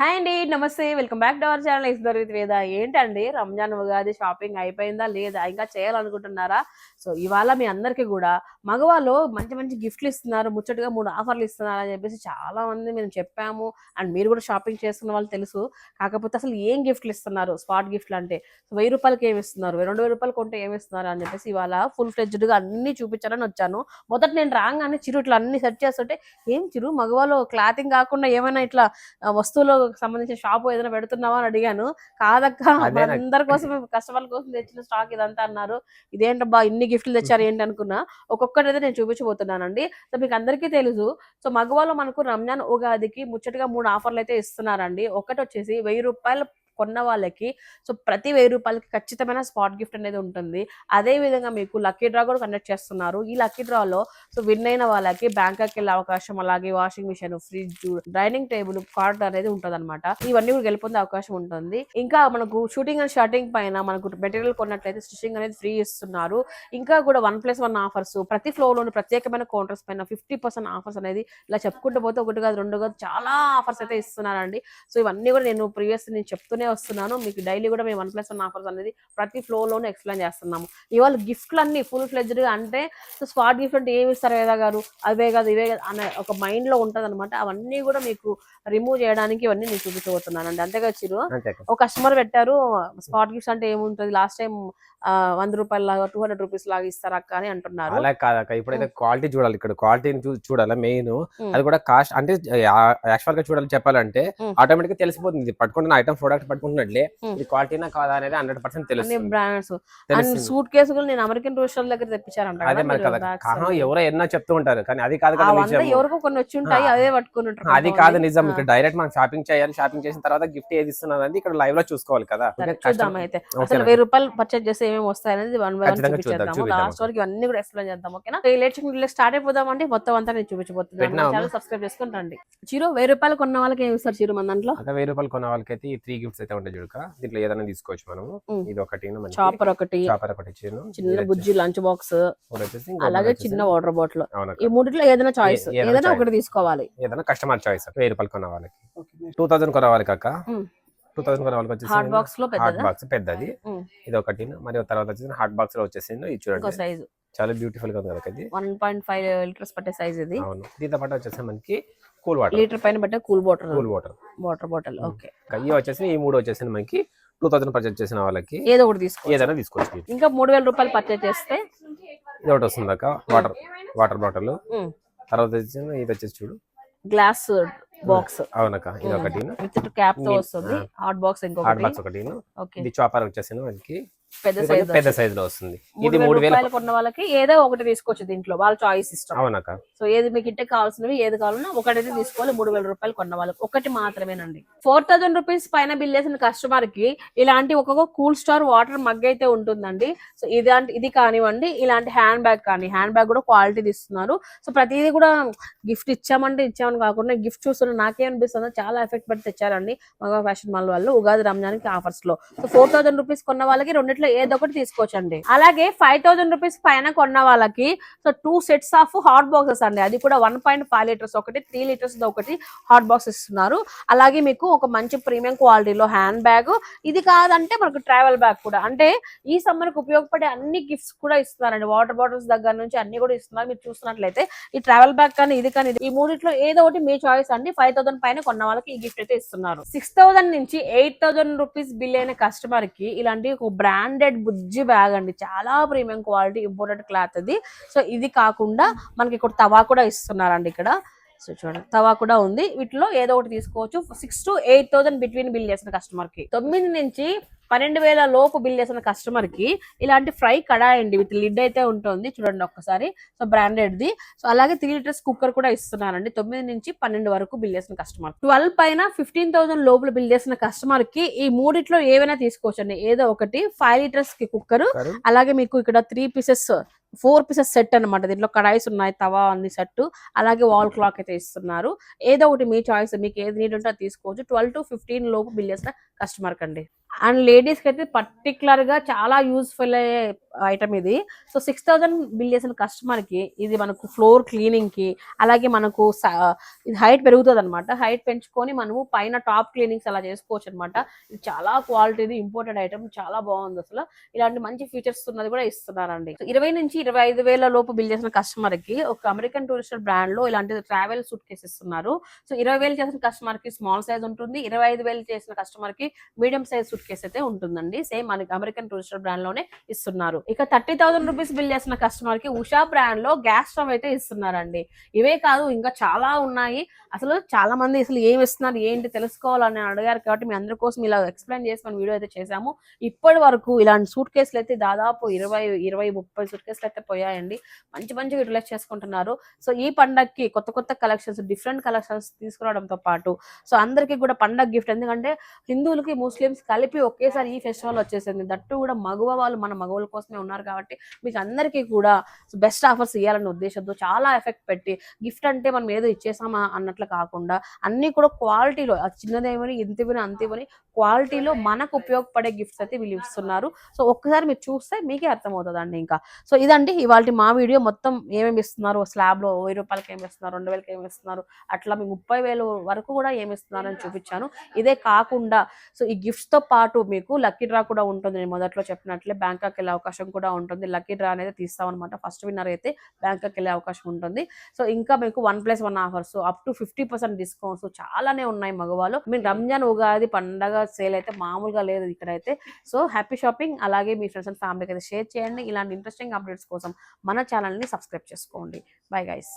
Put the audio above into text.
Hi అండి నమస్తే. Welcome back to our channel is దొరికి వేద. ఏంటండి రంజాన్ ఉగాది షాపింగ్ అయిపోయిందా లేదా? ఇంకా చేయాలనుకుంటున్నారా? సో ఇవాళ మీ అందరికీ కూడా మగవాళ్ళు మంచి మంచి గిఫ్ట్లు ఇస్తున్నారు ముచ్చటగా మూడు ఆఫర్లు ఇస్తున్నారు అని చెప్పేసి చాలా మంది మేము చెప్పాము. అండ్ మీరు కూడా షాపింగ్ చేస్తున్న వాళ్ళు తెలుసు. కాకపోతే అసలు ఏం గిఫ్ట్లు ఇస్తున్నారు? స్పాట్ గిఫ్ట్లు అంటే వెయ్యి రూపాయలకి ఏమి ఇస్తున్నారు? రెండు వేల రూపాయలు కొంటే ఏమి ఇస్తున్నారు? అని చెప్పేసి ఇవాళ ఫుల్ ఫ్లెడ్జ్డ్గా అన్ని చూపించాలని వచ్చాను. మొదట నేను రాగానే చిరు ఇట్లా అన్ని సెట్ చేస్తుంటే ఏం చిరు? మగవాళ్ళు క్లాతింగ్ కాకుండా ఏమైనా ఇట్లా వస్తువులు సంబంధించిన షాప్ ఏదైనా పెడుతున్నావా అని అడిగాను. కాదక్క అందరి కోసం కస్టమర్ల కోసం తెచ్చిన స్టాక్ ఇదంతా అన్నారు. ఇదేంటబ్బా ఇన్ని గిఫ్ట్లు తెచ్చారు ఏంటి అనుకున్నా. ఒక్కొక్కటి అయితే నేను చూపించబోతున్నానండి. సో మీకు అందరికీ తెలుసు. సో మగవాళ్ళు మనకు రంజాన్ ఉగాదికి ముచ్చటగా మూడు ఆఫర్లు అయితే ఇస్తున్నారండి. ఒకటి వచ్చేసి వెయ్యి రూపాయలు కొన్న వాళ్ళకి సో ప్రతి వెయ్యి రూపాయలకి ఖచ్చితమైన స్పాట్ గిఫ్ట్ అనేది ఉంటుంది. అదే విధంగా మీకు లక్కీ డ్రా కూడా కండక్ట్ చేస్తున్నారు. ఈ లక్కీ డ్రాలో సో విన్ అయిన వాళ్ళకి బ్యాంకాక్ వెళ్ళే అవకాశం అలాగే washing machine fridge dining table card అనేది ఉంటుంది అనమాట ఇవన్నీ కూడా గెలుపొందే అవకాశం ఉంటుంది. ఇంకా మనకు షూటింగ్ అండ్ షార్టింగ్ పైన మనకు మెటీరియల్ కొన్నట్లయితే స్టిచ్చింగ్ అనేది ఫ్రీ ఇస్తున్నారు. ఇంకా కూడా వన్ ప్లస్ వన్ ఆఫర్స్ ప్రతి ఫ్లోర్లోని ప్రత్యేకమైన కౌంటర్స్ పైన ఫిఫ్టీ పర్సెంట్ ఆఫర్స్ అనేది ఇలా చెప్పుకుంటూ పోతే ఒకటి కాదు రెండు కాదు చాలా ఆఫర్స్ అయితే ఇస్తున్నారండి. సో ఇవన్నీ కూడా నేను ప్రీవియస్ నేను చెప్తూనే వస్తున్నాను. మీకు డైలీ కూడా మేము వన్ ప్లస్ వన్ ఆఫర్స్ అనేది ప్రతి ఫ్లో లోనే ఎక్స్ప్లెయిన్ చేస్తున్నాము. ఇవాళ గిఫ్ట్లు అన్ని ఫుల్ ఫ్లెజ్డ్ అంటే స్పాట్ గిఫ్ట్ అంటే ఏమి ఇస్తారు వేదా గారు? అవే కాదు ఇవే కాదు అనే ఒక మైండ్లో ఉంటది అనమాట అవన్నీ కూడా మీకు రిమూవ్ చేయడానికి ఇవన్నీ నేను చూపించబోతున్నానండి. అంతేగా చిరు. ఒక కస్టమర్ పెట్టారు స్పాట్ గిఫ్ట్స్ అంటే ఏముంటది? లాస్ట్ టైం వంద రూపాయల లాగా టూ హండ్రెడ్ రూపీస్ లాగా ఇస్తారు అక్క అని అంటున్నారు. అలా కాదక్క ఇప్పుడైతే క్వాలిటీ చూడాలి ఇక్కడ. క్వాలిటీని చూడాలి మెయిన్. అది కూడా కాస్ట్ అంటే యాక్చువల్గా చూడాలి చెప్పాలంటే. ఆటోమేటిక్గా తెలిసిపోతుంది. పట్టుకుంటున్న ఐటమ్ ప్రోడక్ట్ పట్టుకుంటున్నట్లే. ఇది క్వాలిటీనా కాదా అనేది హండ్రెడ్ పర్సెంట్ అన్ని అండ్ తెలుస్తుంది. సూట్ కేసులు నేను అమెరికన్ టూరిస్టుల దగ్గర తెప్పించారంట అదే కదా మరి కదా. అన్ని. ఎవరో ఎన్నో చెప్తూ ఉంటారు కానీ అది కాదు కదా నిజం ఎవరికో కొన్ని వచ్చి ఉంటాయి. అదే పట్టుకుని ఉంటారు అది కాదు నిజం. ఇక్కడ డైరెక్ట్ మనం షాపింగ్ చేయాలి షాపింగ్ చేసిన తర్వాత గిఫ్ట్ ఏది ఇస్తున్నది అనేది ఇక్కడ లైవ్లో చూసుకోవాలి కదా. చూద్దాం అయితే? అసలు వెయ్యి రూపాయలు పర్చేజ్ చేస్తే ఏమేమి వస్తాయి అనేది వన్ బై వన్ చూపించేద్దాము. లాస్ట్ వరకు ఇవన్నీ కూడా ఎక్స్ప్లెయిన్ చేద్దాం ఓకేనా లేట్ స్టార్ట్ అయిపోదాం అంటే మొత్తం అంతా నేను చూపించబోతున్నాను. సబ్స్క్రైబ్ చేసుకుని రండి. చీరు వెయ్యి రూపాయలు కొన్న వాళ్ళకి ఏమి ఇస్తారు చీరు మన దాంట్లో? వెయ్యి రూపాయలు కొన్న వాళ్ళకైతే ఈ త్రీ గిఫ్ట్స్ అయితే ఉంటాయి చూడక దీంట్లో ఏదైనా తీసుకోవచ్చు మనము. ఇది ఒకటి చాపర్ ఒకటి చాపర్ ఒకటి చిన్న బుజ్జి లంచ్ బాక్స్ అలాగే చిన్న వాటర్ బాటిల్. ఈ మూడిట్లో ఏదైనా చాయిస్ ఏదైనా. ఒకటి తీసుకోవాలి. ఏదైనా కస్టమర్ చాయిస్ వెయ్యి రూపాయలు కొన్న వాళ్ళకి. టూ థౌసండ్ కొన్న వాళ్ళకి అక్క. టూ థౌసండ్ కొన్న వాళ్ళకి వచ్చేసి హాట్ బాక్స్లో హాట్ పెద్దదా? బాక్స్ పెద్దది. ఇది ఒకటి మరియు తర్వాత వచ్చేసి హాట్ బాక్స్లో వచ్చేసింది. ఇది చూడండి. సైజు చాలా బ్యూటిఫుల్గా ఉంది కదా ఇది. వన్ పాయింట్ ఫైవ్ లీటర్స్ పట్టే సైజ్ ఇది. అవును. దీంతో పాటు వచ్చేసి మనకి కూల్ వాటర్. లీటర్ పైన పట్టే cool water. Cool water. Water bottle. Okay. ఇవి వచ్చేసి ఈ మూడు వచ్చేసి మనకి టూ థౌసండ్ పర్చేస్ చేసిన వాళ్ళకి. ఏదో ఒకటి తీసుకో ఏదైనా తీసుకోవచ్చు. ఇంకా మూడు వేల రూపాయలు పర్చేజ్ చేస్తే ఇది ఒకటి వస్తుంది అక్క. Water water bottle. తర్వాత వచ్చేసి ఇది వచ్చేసి చూడు. Glass box. అవునక్క ఇది. ఒకటి. విత్ క్యాప్తో వస్తుంది. హాట్ బాక్స్ హాట్ ఇంకొకటి బాక్స్ ఒకటి. ఓకే. ఇది చాపర్ వచ్చేసి మనకి. పెద్ద ఇది సైజ్లో వస్తుంది. ఇది మూడు వేల రూపాయలు కొన్న వాళ్ళకి ఏదో ఒకటి తీసుకోవచ్చు దీంట్లో వాళ్ళ చాయిస్ ఇష్టం అవునక్క. సో ఏది మీకు ఇంటే కావాల్సినవి ఏది కావాలన్నా ఒకటైతే తీసుకోవాలి మూడు వేల రూపాయలు కొన్న వాళ్ళకి. ఒకటి మాత్రమేనండి. ఫోర్ థౌసండ్ రూపీస్ పైన బిల్ చేసిన కస్టమర్కి ఇలాంటి ఒక్కొక్క కూల్ స్టార్ వాటర్ మగ్ అయితే ఉంటుందండి. సో ఇలాంటి ఇది కానివ్వండి ఇలాంటి హ్యాండ్ బ్యాగ్ కానీ హ్యాండ్ బ్యాగ్ కూడా క్వాలిటీ ఇస్తున్నారు. సో ప్రతిదీ కూడా గిఫ్ట్ ఇచ్చామంటే ఇచ్చామని కాకుండా గిఫ్ట్ చూస్తున్న నాకేమనిపిస్తుందో చాలా ఎఫెక్ట్ పడి తెచ్చారండి మగ ఫ్యాషన్ మాల్ వాళ్ళు ఉగాది రంజాన్కి ఆఫర్స్లో. సో ఫోర్ థౌసండ్ రూపీస్ కొన్న వాళ్ళకి రెండిట్లో ఏదో ఒకటి తీసుకోవచ్చండి. అలాగే ఫైవ్ థౌసండ్ రూపీస్ పైన కొన్న వాళ్ళకి so two sets of hot boxes అండి. అది కూడా వన్ పాయింట్ ఫైవ్ లీటర్స్ ఒకటి త్రీ లీటర్స్ ఒకటి హాట్ బాక్స్ ఇస్తున్నారు. అలాగే మీకు ఒక మంచి ప్రీమియం క్వాలిటీలో హ్యాండ్ బ్యాగ్. ఇది కాదంటే మనకు ట్రావెల్ బ్యాగ్ కూడా. అంటే ఈ సమ్మర్కి ఉపయోగపడే అన్ని గిఫ్ట్స్ కూడా ఇస్తున్నారండి. వాటర్ బాటిల్స్ దగ్గర నుంచి అన్ని కూడా ఇస్తున్నారు. మీరు చూస్తున్నట్లయితే ఈ ట్రావెల్ బ్యాగ్ కానీ ఇది కానీ ఈ మూడిట్లో ఏదో ఒకటి మీ చాయిస్ అండి. ఫైవ్ థౌసండ్ పైన కొన్న వాళ్ళకి ఈ గిఫ్ట్ అయితే ఇస్తున్నారు. సిక్స్ థౌసండ్ నుంచి ఎయిట్ థౌసండ్ రూపీస్ బిల్ అయిన కస్టమర్కి ఇలాంటి ఒక బ్రాండ్ బ్రాండెడ్ బుజ్జి బ్యాగ్ అండి. చాలా ప్రీమియం క్వాలిటీ ఇంపోర్టెడ్ క్లాత్ అది సో ఇది కాకుండా మనకి ఇక్కడ తవా కూడా ఇస్తున్నారండి ఇక్కడ. సో చూడండి. తవా కూడా ఉంది. వీటిలో ఏదో ఒకటి తీసుకోవచ్చు. Six to eight thousand between bill చేసిన కస్టమర్కి తొమ్మిది నుంచి పన్నెండు వేల లోపు బిల్ చేసిన కస్టమర్కి ఇలాంటి ఫ్రై కడాయి అండి విత్ లిడ్ అయితే ఉంటుంది. చూడండి ఒక్కసారి. సో బ్రాండెడ్ ది సో అలాగే త్రీ లీటర్స్ కుక్కర్ కూడా ఇస్తున్నారండి. తొమ్మిది నుంచి పన్నెండు వరకు బిల్ చేసిన కస్టమర్ ట్వెల్వ్ పైన ఫిఫ్టీన్ థౌసండ్ లోపల బిల్ చేసిన కస్టమర్కి ఈ మూడిట్లో ఏవైనా తీసుకోవచ్చండి. ఏదో ఒకటి ఫైవ్ లీటర్స్కి కుక్కర్? అలాగే మీకు ఇక్కడ three pieces four pieces set అన్నమాట. దీంట్లో కడాయిస్ ఉన్నాయి తవా ఉంది సెట్ అలాగే వాల్ క్లాక్ అయితే ఇస్తున్నారు. ఏదో ఒకటి మీ చాయిస్ మీకు ఏది నీడ్ ఉంటే తీసుకోవచ్చు. ట్వెల్వ్ టు ఫిఫ్టీన్ లోపు బిల్ చేసిన కస్టమర్ కండి. అండ్ లేడీస్కి అయితే పర్టికులర్గా చాలా యూస్ఫుల్ అయ్యే ఐటమ్ ఇది. సో సిక్స్ థౌజండ్ బిల్ చేసిన కస్టమర్కి ఇది మనకు ఫ్లోర్ క్లీనింగ్కి అలాగే మనకు ఇది హైట్ పెరుగుతుంది అనమాట హైట్ పెంచుకొని మనము పైన టాప్ క్లీనింగ్స్ అలా చేసుకోవచ్చు అనమాట ఇది చాలా క్వాలిటీది ఇంపోర్టెడ్ ఐటమ్ చాలా బాగుంది అసలు. ఇలాంటి మంచి ఫీచర్స్ ఉన్నది కూడా ఇస్తున్నారండి. ఇరవై నుంచి ఇరవై ఐదు వేల లోపు బిల్ చేసిన కస్టమర్కి ఒక అమెరికన్ టూరిస్టర్ బ్రాండ్లో ఇలాంటి ట్రావెల్ సూట్ కేసు ఇస్తున్నారు. సో ఇరవై వేలు చేసిన కస్టమర్కి స్మాల్ సైజ్ ఉంటుంది. ఇరవై ఐదు వేలు చేసిన కస్టమర్కి మీడియం సైజ్ సూట్ కేస్ అయితే ఉంటుందండి. సేమ్ మనకి అమెరికన్ టూరిస్టర్ బ్రాండ్లోనే ఇస్తున్నారు. ఇక థర్టీ థౌసండ్ రూపీస్ బిల్ చేసిన కస్టమర్కి ఉషా బ్రాండ్లో గ్యాస్ స్టవ్ అయితే ఇస్తున్నారండి. ఇవే కాదు ఇంకా చాలా ఉన్నాయి. అసలు చాలా మంది అసలు ఏమి ఇస్తున్నారు ఏంటి తెలుసుకోవాలని అడిగారు కాబట్టి మీ అందరి కోసం ఇలా ఎక్స్ప్లెయిన్ చేసి మనం వీడియో అయితే చేసాము ఇప్పటి వరకు ఇలాంటి సూట్ కేసులు అయితే దాదాపు ఇరవై ఇరవై ముప్పై సూట్ కేసులు అయితే పోయాయండి. మంచి మంచిగా యూటిలైజ్ చేసుకుంటున్నారు. సో ఈ పండగకి కొత్త కొత్త కలెక్షన్స్ డిఫరెంట్ కలెక్షన్స్ తీసుకురావడంతో పాటు సో అందరికీ కూడా పండగ గిఫ్ట్ ఎందుకంటే హిందువులకి ముస్లిమ్స్ కలిపి ఒకేసారి ఈ ఫెస్టివల్ వచ్చేసింది. దట్టు కూడా మగవ వాళ్ళు మన మగవాళ్ళ కోసమే ఉన్నారు కాబట్టి మీకు అందరికీ కూడా బెస్ట్ ఆఫర్స్ ఇవ్వాలనే ఉద్దేశంతో చాలా ఎఫెక్ట్ పెట్టి గిఫ్ట్ అంటే మనం ఏదో ఇచ్చేసామా అన్నట్లు కాకుండా అన్ని కూడా క్వాలిటీలో అది చిన్నదేమని ఇంత ఇవ్వని అంత ఇవ్వని క్వాలిటీలో మనకు ఉపయోగపడే గిఫ్ట్స్ అయితే వీళ్ళు ఇస్తున్నారు. సో ఒక్కసారి మీరు చూస్తే మీకే అర్థమవుతుందండి ఇంకా. సో ఇదండి ఇవాళ మా వీడియో మొత్తం ఏమేమి ఇస్తున్నారు? స్లాబ్లో వెయ్యి రూపాయలకి ఏమి ఇస్తున్నారు? రెండు వేలకి ఏమి ఇస్తున్నారు? అట్లా మీకు ముప్పై వేలు వరకు కూడా ఏమి ఇస్తున్నారు అని చూపించాను. ఇదే కాకుండా సో ఈ గిఫ్ట్స్తో తో పాటు మీకు లక్కీ డ్రా కూడా ఉంటుంది. నేను మొదట్లో చెప్పినట్లే బ్యాంకాక్ వెళ్ళే అవకాశం కూడా ఉంటుంది. లక్కీ డ్రా అనేది తీస్తాం అనమాట ఫస్ట్ విన్నర్ అయితే బ్యాంకాక్ వెళ్ళే అవకాశం ఉంటుంది. సో ఇంకా మీకు one plus one offers up to fifty percent discounts చాలానే ఉన్నాయి మగవాళ్ళు. మీరు రంజాన్ ఉగాది పండగ సేల్ అయితే మామూలుగా లేదు ఇక్కడైతే. So happy shopping. అలాగే మీ ఫ్రెండ్స్ అండ్ ఫ్యామిలీకి అయితే షేర్ చేయండి. ఇలాంటి ఇంట్రెస్టింగ్ అప్డేట్స్ కోసం మన ఛానల్ని సబ్స్క్రైబ్ చేసుకోండి. Bye guys